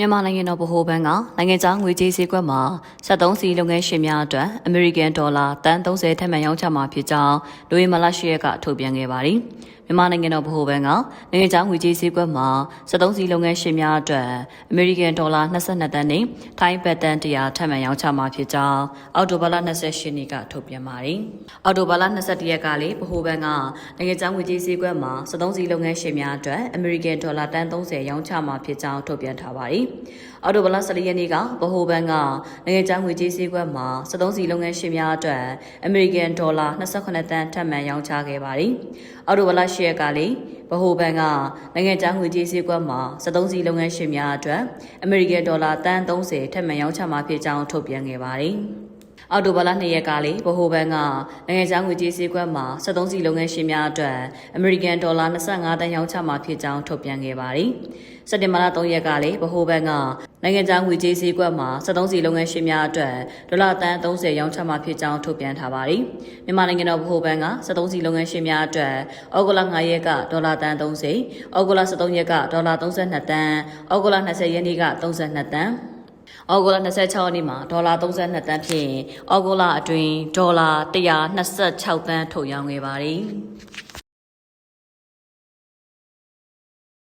မြန်မာနိုင်ငံတော်ဗဟိုဘဏ်ကနိုင်ငံခြားငွေကြေးစည်းကွက်မှာ73စီလုပ်ငန်းရှင်များအတွက်အမေရိကန်ဒေါ်လာတန်30ထပ်မံရောင်းချမှာဖြစ်ကြောင်းလူဝင်မလာရှိရက်ကထုတ်ပြန်ခဲ့ပါတယ်။ မြန်မာနိုင်ငံတော်ဗဟိုဘဏ်ကနိုင်ငံခြားငွေကြေးစည်းကွက်မှာ73စီလုပ်ငန်းရှင်များအတွက်အမေရိကန်ဒေါ်လာ22တန်းနဲ့ထိုင်းဘတ်တန်100ထပ်မံရောင်းချမှာဖြစ်ကြောင်းအောက်တိုဘာလ28ရက်နေ့ကထုတ်ပြန်ပါတယ်။အောက်တိုဘာလ22ရက်ကလေဗဟိုဘဏ်ကနိုင်ငံခြားငွေကြေးစည်းကွက်မှာ73စီလုပ်ငန်းရှင်များအတွက်အမေရိကန်ဒေါ်လာတန်30ရောင်းချမှာဖြစ်ကြောင်းထုတ်ပြန်ထားပါတယ်။အော်တိုဘလ14ရက်နေ့ကဗဟိုဘဏ်ကနိုင်ငံခြားငွေကြေးစည်းကွက်မှာ73စီလုပ်ငန်းရှင်များအတွက်အမေရိကန်ဒေါ်လာ28တန်းထပ်မံရောင်းချခဲ့ပါတယ်။အော်တိုဘလ10ရက်ကလေဗဟိုဘဏ်ကနိုင်ငံခြားငွေကြေးစည်းကွက်မှာ73စီလုပ်ငန်းရှင်များအတွက်အမေရိကန်ဒေါ်လာတန်30ထပ်မံရောင်းချမှာဖြစ်ကြောင်းထုတ်ပြန်ခဲ့ပါတယ်။ အော်တိုဘာလ2ရက်ကလေဗဟိုဘဏ်ကနိုင်ငံခြားငွေကြေးစည်းကွက်မှာ73စီလုပ်ငန်းရှင်များအတွက်အမေရိကန်ဒေါ်လာ25တန်းရောင်းချမှာဖြစ်ကြောင်းထုတ်ပြန်ခဲ့ပါတယ်။စက်တင်ဘာလ3ရက်ကလေဗဟိုဘဏ်ကနိုင်ငံခြားငွေကြေးစည်းကွက်မှာ73စီလုပ်ငန်းရှင်များအတွက်ဒေါ်လာတန်30ရောင်းချမှာဖြစ်ကြောင်းထုတ်ပြန်ထားပါတယ်။မြန်မာနိုင်ငံတော်ဗဟိုဘဏ်က73စီလုပ်ငန်းရှင်များအတွက်ဩဂုတ်လ9ရက်ကဒေါ်လာတန်30ဩဂုတ်လ13ရက်ကဒေါ်လာ32တန်းဩဂုတ်လ20ရက်နေ့က32တန်း ဩဂုတ်လ26ရက်နေ့မှာဒေါ်လာ32တန်းဖြင့်ဩဂုတ်လအတွင်းဒေါ်လာ126တန်းထုတ်ရောင်းခဲ့ပါတယ်။